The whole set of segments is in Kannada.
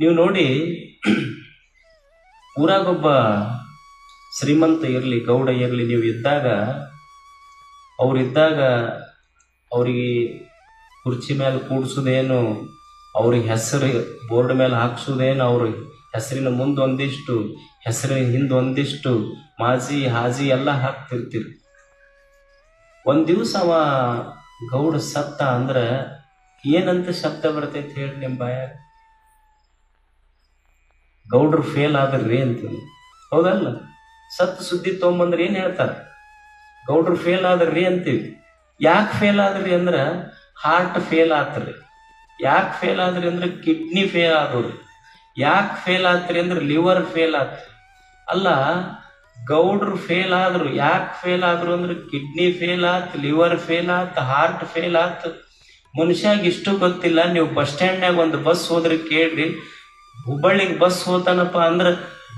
ನೀವು ನೋಡಿ ಊರಾಗೊಬ್ಬ ಶ್ರೀಮಂತ ಇರಲಿ, ಗೌಡ ಇರಲಿ, ನೀವು ಇದ್ದಾಗ, ಅವರಿದ್ದಾಗ ಅವರಿಗೆ ಕುರ್ಚಿ ಮೇಲೆ ಕೂಡಿಸೋದೇನು, ಅವ್ರಿಗೆ ಹೆಸರು, ಬೋರ್ಡ್ ಮೇಲೆ ಹಾಕ್ಸೋದೇನು, ಅವ್ರ ಹೆಸರಿನ ಮುಂದೆ ಒಂದಿಷ್ಟು ಹೆಸರಿನ ಹಿಂದೆ ಒಂದಿಷ್ಟು ಮಾಜಿ, ಹಾಜಿ ಎಲ್ಲ ಹಾಕ್ತಿರ್ತೀರಿ. ಒಂದು ದಿವಸ ಅವ ಗೌಡ ಸತ್ತ ಅಂದ್ರೆ ಏನಂತ ಶಬ್ದ ಬರ್ತೈತೆ ಹೇಳಿ ನಿಮ್ಮ ಬಾಯಾಗ? ಗೌಡ್ರು ಫೇಲ್ ಆದ್ರಿ ಅಂತೀವಿ ಹೌದಲ್ಲ? ಸತ್ತು ಸುದ್ದಿ ತೊಗೊಂಬಂದ್ರೆ ಏನ್ ಹೇಳ್ತಾರೆ? ಗೌಡ್ರು ಫೇಲ್ ಆದ್ರಿ ಅಂತೀವಿ. ಯಾಕೆ ಫೇಲ್ ಆದ್ರಿ ಅಂದ್ರ ಹಾರ್ಟ್ ಫೇಲ್ ಆತ್ರಿ. ಯಾಕೆ ಫೇಲ್ ಆದ್ರಿ ಅಂದ್ರೆ ಕಿಡ್ನಿ ಫೇಲ್ ಆದ್ರಿ. ಯಾಕೆ ಫೇಲ್ ಆತ್ರಿ ಅಂದ್ರೆ ಲಿವರ್ ಫೇಲ್ ಆತ್ರಿ. ಅಲ್ಲ, ಗೌಡ್ರು ಫೇಲ್ ಆದ್ರು, ಯಾಕೆ ಫೇಲ್ ಆದ್ರು ಅಂದ್ರೆ ಕಿಡ್ನಿ ಫೇಲ್ ಆತ್ ಲಿವರ್ ಫೇಲ್ ಆತ್ ಹಾರ್ಟ್ ಫೇಲ್ ಆತ್. ಮನುಷ್ಯಾಗ ಇಷ್ಟು ಗೊತ್ತಿಲ್ಲ, ನೀವು ಬಸ್ ಸ್ಟ್ಯಾಂಡ್ನಾಗ ಒಂದು ಬಸ್ ಹೋದ್ರೆ ಕೇಳ್ರಿ. ಹುಬ್ಬಳ್ಳಿಗೆ ಬಸ್ ಹೋತಾನಪ್ಪ ಅಂದ್ರ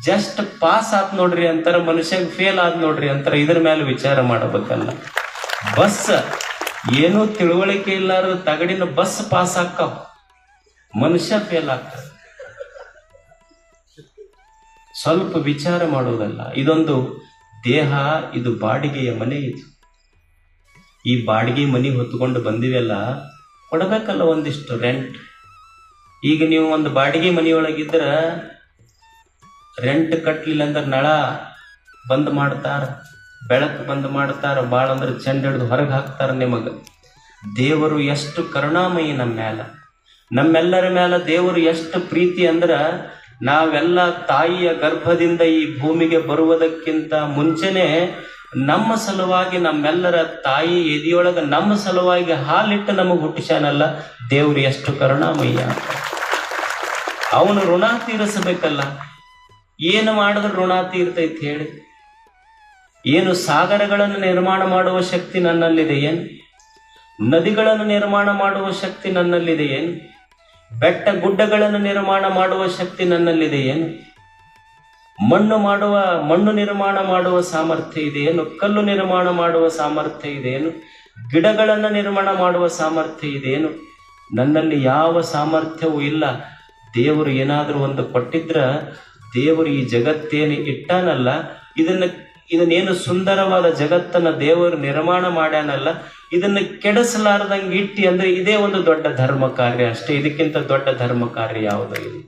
ಜಸ್ಟ್ ಪಾಸ್ ಆತ್ ನೋಡ್ರಿ ಅಂತಾರ, ಮನುಷ್ಯಗ್ ಫೇಲ್ ಆದ್ ನೋಡ್ರಿ ಅಂತಾರ, ಇದ್ರ ಮೇಲೆ ವಿಚಾರ ಮಾಡಬೇಕಲ್ಲ. ಬಸ್ ಏನೂ ತಿಳುವಳಿಕೆ ಇಲ್ಲಾರ ತಗಡಿನ ಬಸ್ ಪಾಸ್ ಆಕ್ಕಾವ ಮನುಷ್ಯ ಫೇಲ್ ಆಗ್ತಾರ. ಸ್ವಲ್ಪ ವಿಚಾರ ಮಾಡುವುದಲ್ಲ ಇದೊಂದು ದೇಹ, ಇದು ಬಾಡಿಗೆಯ ಮನೆ ಇದು. ಈ ಬಾಡಿಗೆ ಮನೆ ಹೊತ್ಕೊಂಡು ಬಂದಿವೆಲ್ಲ, ಕೊಡಬೇಕಲ್ಲ ಒಂದಿಷ್ಟು ರೆಂಟ್ ಈಗ ನೀವು ಒಂದು ಬಾಡಿಗೆ ಮನೆಯೊಳಗಿದ್ರ ರೆಂಟ್ ಕಟ್ಲಿಲ್ಲ ಅಂದ್ರೆ ನಳ ಬಂದ್ ಮಾಡ್ತಾರ, ಬೆಳಕು ಬಂದ್ ಮಾಡ್ತಾರ ಭಾಳ ಅಂದ್ರೆ ಚೆಂಡ ಹಿಡಿದು ಹೊರಗೆ ಹಾಕ್ತಾರ ನಿಮಗೆ. ದೇವರು ಎಷ್ಟು ಕರುಣಾಮಯಿ ನಮ್ಮ ಮ್ಯಾಲ. ನಮ್ಮೆಲ್ಲರ ಮ್ಯಾಲ ದೇವರು ಎಷ್ಟು ಪ್ರೀತಿ ಅಂದ್ರ ನಾವೆಲ್ಲ ತಾಯಿಯ ಗರ್ಭದಿಂದ ಈ ಭೂಮಿಗೆ ಬರುವುದಕ್ಕಿಂತ ಮುಂಚೆನೆ ನಮ್ಮ ಸಲುವಾಗಿ ನಮ್ಮೆಲ್ಲರ ತಾಯಿ ಎದೆಯೊಳಗ ನಮ್ಮ ಸಲುವಾಗಿ ಹಾಲಿಟ್ಟು ನಮಗೆ ಹುಟ್ಟಿಸ್ಯಾನಲ್ಲ, ದೇವ್ರು ಎಷ್ಟು ಕರುಣಾಮಯ್ಯ ಅವನು ಋಣ ತೀರಿಸಬೇಕಲ್ಲ? ಏನು ಮಾಡಿದ್ರೆ ಋಣ ತೀರ್ತೈತಿ ಹೇಳಿ? ಏನು ಸಾಗರಗಳನ್ನು ನಿರ್ಮಾಣ ಮಾಡುವ ಶಕ್ತಿ ನನ್ನಲ್ಲಿದೆ ಏನು ನದಿಗಳನ್ನು ನಿರ್ಮಾಣ ಮಾಡುವ ಶಕ್ತಿ ನನ್ನಲ್ಲಿದೆ ಏನು ಬೆಟ್ಟ ಗುಡ್ಡಗಳನ್ನು ನಿರ್ಮಾಣ ಮಾಡುವ ಶಕ್ತಿ ನನ್ನಲ್ಲಿದೆ ಏನು ಮಣ್ಣು ಮಾಡುವ, ಮಣ್ಣು ನಿರ್ಮಾಣ ಮಾಡುವ ಸಾಮರ್ಥ್ಯ ಇದೆಯೇನು? ಕಲ್ಲು ನಿರ್ಮಾಣ ಮಾಡುವ ಸಾಮರ್ಥ್ಯ ಇದೆಯೇನು? ಗಿಡಗಳನ್ನು ನಿರ್ಮಾಣ ಮಾಡುವ ಸಾಮರ್ಥ್ಯ ಇದೆ ಏನು ನನ್ನಲ್ಲಿ ಯಾವ ಸಾಮರ್ಥ್ಯವೂ ಇಲ್ಲ. ದೇವರು ಏನಾದರೂ ಒಂದು ಕೊಟ್ಟಿದ್ರ ದೇವರು ಈ ಜಗತ್ತೇನು ಇಟ್ಟಾನಲ್ಲ, ಇದನ್ನ ಇದನ್ನೇನು ಸುಂದರವಾದ ಜಗತ್ತನ್ನ ದೇವರು ನಿರ್ಮಾಣ ಮಾಡ್ಯಾನಲ್ಲ, ಇದನ್ನ ಕೆಡಿಸಲಾರ್ದಂಗೆ ಇಟ್ಟಿ ಅಂದ್ರೆ ಇದೇ ಒಂದು ದೊಡ್ಡ ಧರ್ಮ ಕಾರ್ಯ ಅಷ್ಟೇ. ಇದಕ್ಕಿಂತ ದೊಡ್ಡ ಧರ್ಮ ಕಾರ್ಯ ಯಾವುದೂ ಇಲ್ಲ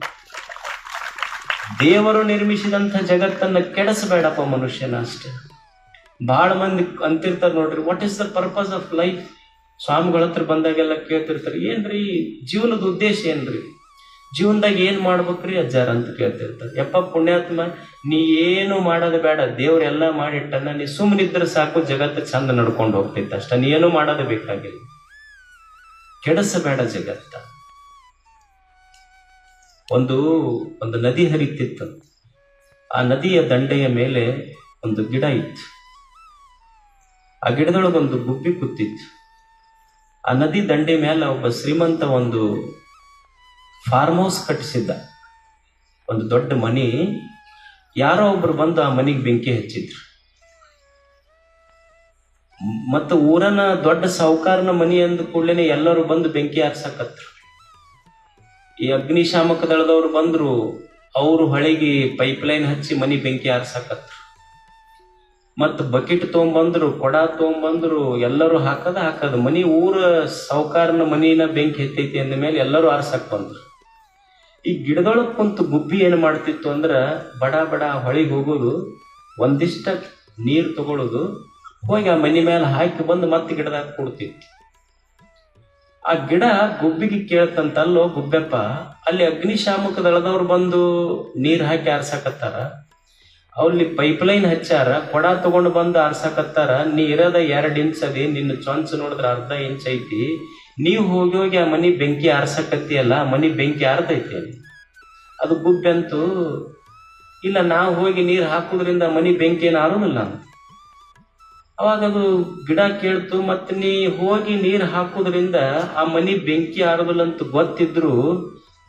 ದೇವರು ನಿರ್ಮಿಸಿದಂಥ ಜಗತ್ತನ್ನ ಕೆಡಿಸಬೇಡಪ್ಪ ಮನುಷ್ಯನ ಅಷ್ಟೇ. ಬಹಳ ಮಂದಿ ಅಂತಿರ್ತಾರ ನೋಡ್ರಿ what is the purpose of life ಸ್ವಾಮಿಗಳ ಹತ್ರ ಬಂದಾಗೆಲ್ಲ ಕೇಳ್ತಿರ್ತಾರೆ, ಏನ್ರಿ? ಜೀವನದ ಉದ್ದೇಶ ಏನ್ರಿ? ಜೀವನದಾಗ ಏನ್ ಮಾಡ್ಬೇಕ್ರಿ ಅಜ್ಜಾರ ಅಂತ ಕೇಳ್ತಿರ್ತಾರೆ. ಯಪ್ಪ ಪುಣ್ಯಾತ್ಮ, ನೀ ಏನು ಮಾಡೋದು ಬೇಡ, ದೇವ್ರೆಲ್ಲ ಮಾಡಿಟ್ಟನ್ನ ನೀ ಸುಮ್ಮನಿದ್ರೆ ಸಾಕು, ಜಗತ್ತು ಚಂದ ನಡ್ಕೊಂಡು ಹೋಗ್ತಿತ್ತ ಅಷ್ಟ. ನೀ ಏನು ಮಾಡೋದು ಬೇಕಾಗಿಲ್ಲ. ಕೆಡಿಸಬೇಡ ಜಗತ್ತ. ಒಂದು ಒಂದು ನದಿ ಹರಿತಿತ್ತು. ಆ ನದಿಯ ದಂಡೆಯ ಮೇಲೆ ಒಂದು ಗಿಡ ಇತ್ತು. ಆ ಗಿಡದೊಳಗೊಂದು ಗುಬ್ಬಿ ಕೂತಿತ್ತು ಆ ನದಿ ದಂಡೆ ಮೇಲೆ ಒಬ್ಬ ಶ್ರೀಮಂತ ಒಂದು ಫಾರ್ಮ್ ಹೌಸ್ ಕಟ್ಟಿಸಿದ್ದ. ಒಂದು ದೊಡ್ಡ ಮನಿ, ಯಾರೋ ಒಬ್ರು ಬಂದು ಆ ಮನೆಗೆ ಬೆಂಕಿ ಹಚ್ಚಿದ್ರು. ಮತ್ತು ಊರನ ದೊಡ್ಡ ಸಾಹುಕಾರನ ಮನಿ ಅಂದ ಕೂಡಲೇ ಎಲ್ಲರೂ ಬಂದು ಬೆಂಕಿ ಹಾಕ್ಸಕತ್ರು ಈ ಅಗ್ನಿಶಾಮಕ ದಳದವರು ಬಂದ್ರು, ಅವರು ಹೊಳೆಗೆ ಪೈಪ್ ಲೈನ್ ಹಚ್ಚಿ ಮನಿ ಬೆಂಕಿ ಹಾರ್ಸಕತ್ರು. ಮತ್ತ ಬಕೆಟ್ ತೊಗೊಂಬಂದ್ರು, ಕೊಡ ತೊಗೊಂಬಂದ್ರು, ಎಲ್ಲರೂ ಹಾಕದ ಹಾಕದ ಮನಿ ಊರ ಸಾಹುಕಾರನ ಮನಿನ ಬೆಂಕಿ ಎತ್ತೈತಿ ಅಂದ ಮೇಲೆ ಎಲ್ಲರೂ ಆರ್ಸಕ್ ಬಂದ್ರು. ಈ ಗಿಡದೊಳಗೆ ಕುಂತು ಗುಬ್ಬಿ ಏನ್ ಮಾಡ್ತಿತ್ತು ಅಂದ್ರ ಬಡ ಬಡ ಹೊಳಿಗೆ ಹೋಗೋದು, ಒಂದಿಷ್ಟ ನೀರ್ ತಗೊಳ್ಳೋದು ಹೋಗಿ ಆ ಮನಿ ಮೇಲೆ ಹಾಕಿ ಬಂದು ಮತ್ತೆ ಗಿಡದಾಗ ಕೊಡ್ತಿತ್ತು. ಆ ಗಿಡ ಗುಬ್ಬಿಗೆ ಕೇಳ್ತಂತಲ್ಲೋ ಗುಬ್ಬೆಪ್ಪ, ಅಲ್ಲಿ ಅಗ್ನಿಶಾಮಕ ದಳದವ್ರು ಬಂದು ನೀರ್ ಹಾಕಿ ಆರ್ಸಾಕತ್ತಾರ. ಪೈಪ್ ಲೈನ್ ಹಚ್ಚಾರ, ಕೊಡ ತಗೊಂಡು ಬಂದು ಆರ್ಸಾಕತ್ತಾರ. ನೀ ಇರೋದ ಎರಡ್ ಇಂಚ್ ಅದಿ, ನಿನ್ನ ಚೊಂಚ್ ನೋಡಿದ್ರ ಅರ್ಧ ಇಂಚ್ ಐತಿ. ನೀವು ಹೋಗಿ ಹೋಗಿ ಆ ಮನಿ ಬೆಂಕಿ ಆರ್ಸಕತ್ತಿಯಲ್ಲ, ಆ ಮನಿ ಬೆಂಕಿ ಆರ್ತೈತಿ ಅದು ಗುಬ್ಬೆ ಅಂತೂ ಇಲ್ಲ, ನಾವು ಹೋಗಿ ನೀರು ಹಾಕುದ್ರಿಂದ ಮನಿ ಬೆಂಕಿ ಏನು ಆರೋದಿಲ್ಲ ಅವಾಗ ಅದು ಗಿಡ ಕೇಳ್ತು, ಮತ್ತೆ ನೀ ಹೋಗಿ ನೀರು ಹಾಕುದ್ರಿಂದ ಆ ಮನಿ ಬೆಂಕಿ ಆರೋದಿಲ್ಲ ಅಂತ ಗೊತ್ತಿದ್ರು,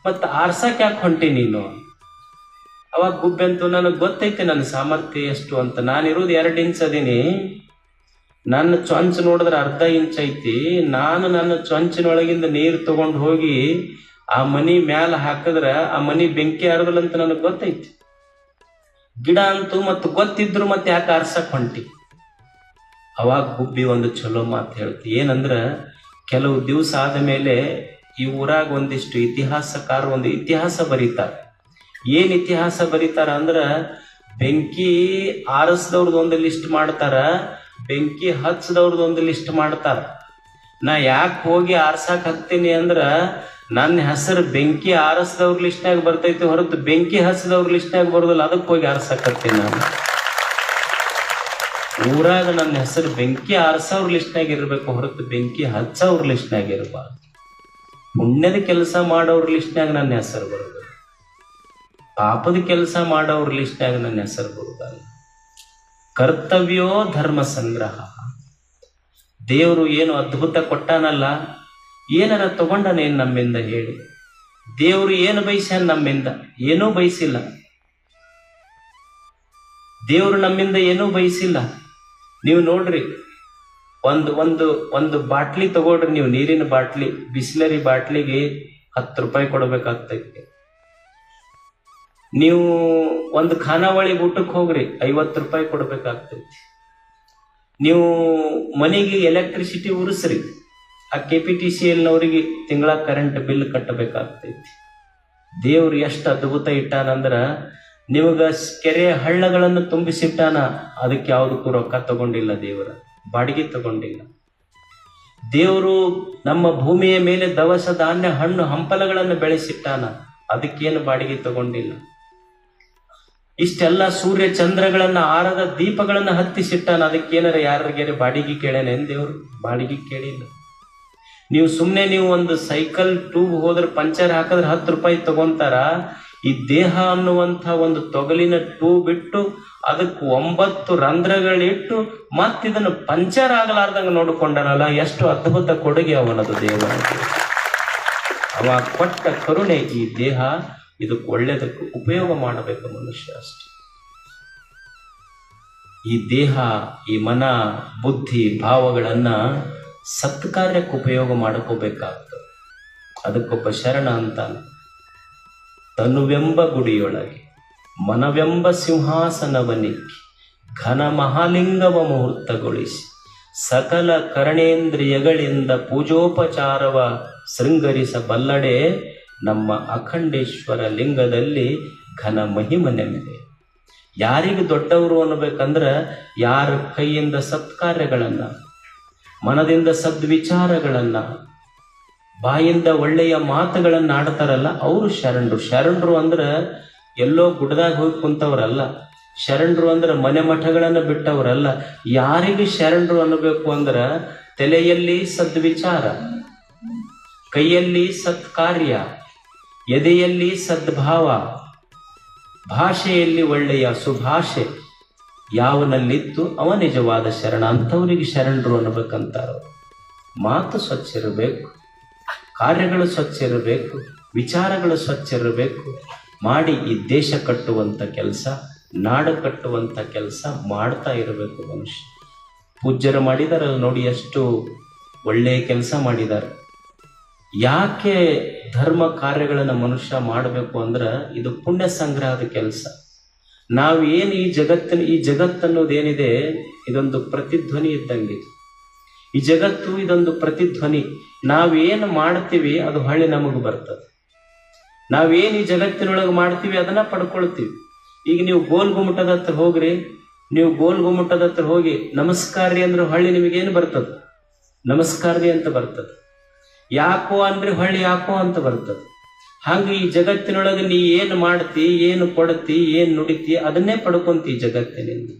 ಮತ್ತೆ ಆರ್ಸಕ್ ಯಾಕೆ ಹೊಂಟಿ ನೀನು? ಅವಾಗ ಗುಬ್ಬೆ ಅಂತೂ ನನಗೆ ಗೊತ್ತೈತೆ ನನ್ನ ಸಾಮರ್ಥ್ಯ ಎಷ್ಟು ಅಂತ. ನಾನಿರೋದು ಎರಡು ಇಂಚ್ ಅದೀನಿ. ನನ್ನ ಚೊಂಚ್ ನೋಡಿದ್ರೆ ಅರ್ಧ ಇಂಚ್ ಐತಿ. ನಾನು ನನ್ನ ಚೊಂಚಿನೊಳಗಿಂದ ನೀರು ತಗೊಂಡು ಹೋಗಿ ಆ ಮನಿ ಮ್ಯಾಲ ಹಾಕಿದ್ರ ಆ ಮನಿ ಬೆಂಕಿ ಆರದಲ್ಲ ಅಂತ ನನಗೆ ಗೊತ್ತೈತಿ. ಗಿಡ ಅಂತೂ ಮತ್ತು ಗೊತ್ತಿದ್ರು ಮತ್ತೆ ಯಾಕೆ ಆರ್ಸಕ್ ಹೊಂಟಿ? ಅವಾಗ ಗುಬ್ಬಿ ಒಂದು ಚಲೋ ಮಾತು ಹೇಳ್ತಿ. ಏನಂದ್ರ ಕೆಲವು ದಿವಸ ಆದ ಮೇಲೆ ಈ ಊರಾಗ ಒಂದಿಷ್ಟು ಇತಿಹಾಸಕಾರ ಒಂದು ಇತಿಹಾಸ ಬರೀತಾರ. ಏನ್ ಇತಿಹಾಸ ಬರೀತಾರ ಅಂದ್ರ ಬೆಂಕಿ ಆರಿಸ್ದವ್ರದ್ದು ಒಂದು ಲಿಸ್ಟ್ ಮಾಡ್ತಾರ. ಬೆಂಕಿ ಹಚ್ಚದವ್ರದ್ದು ಒಂದು ಲಿಸ್ಟ್ ಮಾಡ್ತಾರ. ನಾ ಯಾಕೆ ಹೋಗಿ ಆರ್ಸಾಕ ಹತ್ತೀನಿ ಅಂದ್ರ ನನ್ನ ಹೆಸರು ಬೆಂಕಿ ಆರಿಸ್ದವ್ರ ಲಿಸ್ಟ್ನಾಗ ಬರ್ತೈತಿ ಹೊರತು ಬೆಂಕಿ ಹಚ್ಚದವ್ರ ಲಿಸ್ಟ್ನಾಗ ಬರೋದಿಲ್ಲ ಅದಕ್ಕೆ ಹೋಗಿ ಆರ್ಸಾಕ ಹತ್ತೀನಿ ನಾನು. ಊರಾಗ ನನ್ನ ಹೆಸರು ಬೆಂಕಿ ಆರಿಸೋರ್ ಲಿಸ್ಟ್ನಾಗ ಇರ್ಬೇಕು, ಹೊರತು ಬೆಂಕಿ ಹಚ್ಚವ್ರ ಲಿಸ್ಟ್ನಾಗ ಇರಬಾರ್ದು. ಪುಣ್ಯದ ಕೆಲಸ ಮಾಡೋರ್ ಲಿಸ್ಟ್ನಾಗ ನನ್ನ ಹೆಸರು ಬರೋದು ಪಾಪದ ಕೆಲಸ ಮಾಡೋರ್ ಲಿಸ್ಟ್ನಾಗ ನನ್ನ ಹೆಸರು ಬರುದಲ್ಲ. ಕರ್ತವ್ಯೋ ಧರ್ಮ ಸಂಗ್ರಹ. ದೇವರು ಏನು ಅದ್ಭುತ ಕೊಟ್ಟಾನಲ್ಲ, ಏನಾರ ತಗೊಂಡನೇನು ನಮ್ಮಿಂದ ಹೇಳಿ. ದೇವರು ಏನು ಬಯಸ್ಯಾನ ನಮ್ಮಿಂದ? ಏನೂ ಬಯಸಿಲ್ಲ. ದೇವರು ನಮ್ಮಿಂದ ಏನೂ ಬಯಸಿಲ್ಲ. ನೀವು ನೋಡ್ರಿ, ಒಂದು ಒಂದು ಒಂದು ಬಾಟ್ಲಿ ತಗೊಳ್ರಿ, ನೀವು ನೀರಿನ ಬಾಟ್ಲಿ, ಬಿಸ್ಲರಿ ಬಾಟ್ಲಿಗೆ ಹತ್ತು ರೂಪಾಯಿ ಕೊಡ್ಬೇಕಾಗ್ತೈತಿ. ನೀವು ಒಂದು ಖಾನಾವಳಿ ಊಟಕ್ಕೆ ಹೋಗ್ರಿ, ಐವತ್ತು ರೂಪಾಯಿ ಕೊಡ್ಬೇಕಾಗ್ತೈತಿ. ನೀವು ಮನೆಗೆ ಎಲೆಕ್ಟ್ರಿಸಿಟಿ ಉರಿಸ್ರಿ, ಆ ಕೆ ಪಿ ಟಿ ಸಿ ತಿಂಗಳ ಕರೆಂಟ್ ಬಿಲ್ ಕಟ್ಟಬೇಕಾಗ್ತೈತಿ. ದೇವ್ರು ಎಷ್ಟು ಅದ್ಭುತ ಇಟ್ಟಾನಂದ್ರ, ನಿಮಗ ಕೆರೆ ಹಳ್ಳಗಳನ್ನು ತುಂಬಿಸಿಟ್ಟಾನ, ಅದಕ್ಕೆ ಯಾವುದಕ್ಕೂ ರೊಕ್ಕ ತಗೊಂಡಿಲ್ಲ ದೇವರ, ಬಾಡಿಗೆ ತಗೊಂಡಿಲ್ಲ. ದೇವರು ನಮ್ಮ ಭೂಮಿಯ ಮೇಲೆ ದವಸ ಧಾನ್ಯ ಹಣ್ಣು ಹಂಪಲಗಳನ್ನು ಬೆಳೆಸಿಟ್ಟಾನ, ಅದಕ್ಕೇನು ಬಾಡಿಗೆ ತಗೊಂಡಿಲ್ಲ. ಇಷ್ಟೆಲ್ಲ ಸೂರ್ಯ ಚಂದ್ರಗಳನ್ನ ಆರದ ದೀಪಗಳನ್ನ ಹತ್ತಿಸಿಟ್ಟಾನ. ಅದಕ್ಕೇನಾರ ಯಾರಿಗೇನೆ ಬಾಡಿಗೆ ಕೇಳೇನೆ? ದೇವ್ರು? ಬಾಡಿಗೆ ಕೇಳಿಲ್ಲ. ನೀವು ಸುಮ್ಮನೆ ನೀವು ಒಂದು ಸೈಕಲ್ ಟ್ಯೂಬ್ ಹೋದ್ರೆ ಪಂಚರ್ ಹಾಕಿದ್ರೆ ಹತ್ತು ರೂಪಾಯಿ ತಗೊಂತಾರ. ಈ ದೇಹ ಅನ್ನುವಂಥ ಒಂದು ತೊಗಲಿನ ಟ್ಯೂಬ್ ಇಟ್ಟು ಅದಕ್ಕೆ ಒಂಬತ್ತು ರಂಧ್ರಗಳಿಟ್ಟು ಮತ್ತಿದನ್ನು ಪಂಚರ್ ಆಗಲಾರ್ದಂಗ ನೋಡಿಕೊಂಡನಲ್ಲ, ಎಷ್ಟು ಅದ್ಭುತ ಕೊಡುಗೆ ಅವನದು ದೇವ. ಅವ ಕೊಟ್ಟ ಕರುಣೆ ಈ ದೇಹ. ಇದಕ್ಕೆ ಒಳ್ಳೆಯದಕ್ಕೆ ಉಪಯೋಗ ಮಾಡಬೇಕು ಮನುಷ್ಯ ಅಷ್ಟೇ. ಈ ದೇಹ, ಈ ಮನ, ಬುದ್ಧಿ, ಭಾವಗಳನ್ನು ಸತ್ಕಾರ್ಯಕ್ಕೆ ಉಪಯೋಗ ಮಾಡ್ಕೋಬೇಕಾಗ್ತದೆ. ಅದಕ್ಕೊಬ್ಬ ಶರಣ ಅಂತ ತನುವೆಂಬ ಗುಡಿಯೊಳಗೆ, ಮನವೆಂಬ ಸಿಂಹಾಸನವನಿಕ್ಕಿ ಘನ ಮಹಾಲಿಂಗವ ಮುಹೂರ್ತಗೊಳಿಸಿ, ಸಕಲ ಕರಣೇಂದ್ರಿಯಗಳಿಂದ ಪೂಜೋಪಚಾರವ ಶೃಂಗರಿಸಬಲ್ಲಡೆ ನಮ್ಮ ಅಖಂಡೇಶ್ವರ ಲಿಂಗದಲ್ಲಿ ಘನ ಮಹಿಮ ನೆಮ್ಮದಿ. ಯಾರಿಗೆ ದೊಡ್ಡವರು ಅನ್ನಬೇಕಂದ್ರೆ ಯಾರ ಕೈಯಿಂದ ಸತ್ಕಾರ್ಯಗಳನ್ನು, ಮನದಿಂದ ಸದ್ವಿಚಾರಗಳನ್ನು, ಬಾಯಿಂದ ಒಳ್ಳೆಯ ಮಾತುಗಳನ್ನು ಆಡ್ತಾರಲ್ಲ, ಅವರು ಶರಣರು. ಶರಣರು ಅಂದ್ರೆ ಎಲ್ಲೋ ಗುಡ್ದಾಗ ಹೋಗಿ ಕುಂತವ್ರಲ್ಲ, ಶರಣರು ಅಂದ್ರೆ ಮನೆ ಮಠಗಳನ್ನು ಬಿಟ್ಟವರಲ್ಲ. ಯಾರಿಗೆ ಶರಣರು ಅನ್ನಬೇಕು ಅಂದ್ರೆ ತಲೆಯಲ್ಲಿ ಸದ್ವಿಚಾರ, ಕೈಯಲ್ಲಿ ಸತ್ಕಾರ್ಯ ಎದೆಯಲ್ಲಿ ಸದ್ಭಾವ, ಭಾಷೆಯಲ್ಲಿ ಒಳ್ಳೆಯ ಸುಭಾಷೆ, ಯಾವನಲ್ಲಿತ್ತು ಅವ ನಿಜವಾದ ಶರಣ ಅಂಥವರಿಗೆ ಶರಣರು ಅನ್ನಬೇಕಂತಾರ. ಮಾತು ಸ್ವಚ್ಛ ಇರಬೇಕು ಕಾರ್ಯಗಳು ಸ್ವಚ್ಛ ಇರಬೇಕು ವಿಚಾರಗಳು ಸ್ವಚ್ಛ ಇರಬೇಕು ಮಾಡಿ ಈ ದೇಶ ಕಟ್ಟುವಂಥ ಕೆಲಸ, ನಾಡು ಕಟ್ಟುವಂಥ ಕೆಲಸ ಮಾಡ್ತಾ ಇರಬೇಕು ಮನುಷ್ಯ. ಪೂಜ್ಯರು ಮಾಡಿದಾರಲ್ಲ ನೋಡಿ ಎಷ್ಟು ಒಳ್ಳೆಯ ಕೆಲಸ ಮಾಡಿದ್ದಾರೆ ಯಾಕೆ ಧರ್ಮ ಕಾರ್ಯಗಳನ್ನು ಮನುಷ್ಯ ಮಾಡಬೇಕು ಅಂದ್ರೆ ಇದು ಪುಣ್ಯ ಸಂಗ್ರಹದ ಕೆಲಸ. ನಾವು ಏನು ಈ ಜಗತ್ತಿನ, ಈ ಜಗತ್ತನ್ನೋದೇನಿದೆ ಇದೊಂದು ಪ್ರತಿಧ್ವನಿ ಇದ್ದಂಗೆ ಈ ಜಗತ್ತು ಇದೊಂದು ಪ್ರತಿಧ್ವನಿ. ನಾವೇನು ಮಾಡ್ತೀವಿ, ಅದು ಹೊಳ್ಳಿ ನಮಗೆ ಬರ್ತದೆ. ನಾವೇನು ಈ ಜಗತ್ತಿನೊಳಗೆ ಮಾಡ್ತೀವಿ, ಅದನ್ನ ಪಡ್ಕೊಳ್ತೀವಿ. ಈಗ ನೀವು ಗೋಲ್ ಗುಮ್ಮಟದ ಹತ್ರ ಹೋಗ್ರಿ, ನೀವು ಗೋಲ್ ಗುಮ್ಮಟದ ಹತ್ರ ಹೋಗಿ ನಮಸ್ಕಾರ ಅಂದ್ರೆ ಹೊಳ್ಳಿ ನಿಮಗೇನು ಬರ್ತದೆ? ನಮಸ್ಕಾರ್ರಿ ಅಂತ ಬರ್ತದೆ. ಯಾಕೋ ಅಂದ್ರೆ ಹೊಳ್ಳಿ ಯಾಕೋ ಅಂತ ಬರ್ತದೆ ಹಂಗ ಈ ಜಗತ್ತಿನೊಳಗೆ ನೀ ಏನು ಮಾಡ್ತಿ, ಏನು ಕೊಡ್ತಿ, ಏನು ನುಡಿತಿ, ಅದನ್ನೇ ಪಡ್ಕೊಂತಿ ಜಗತ್ತಿನಿಂದ.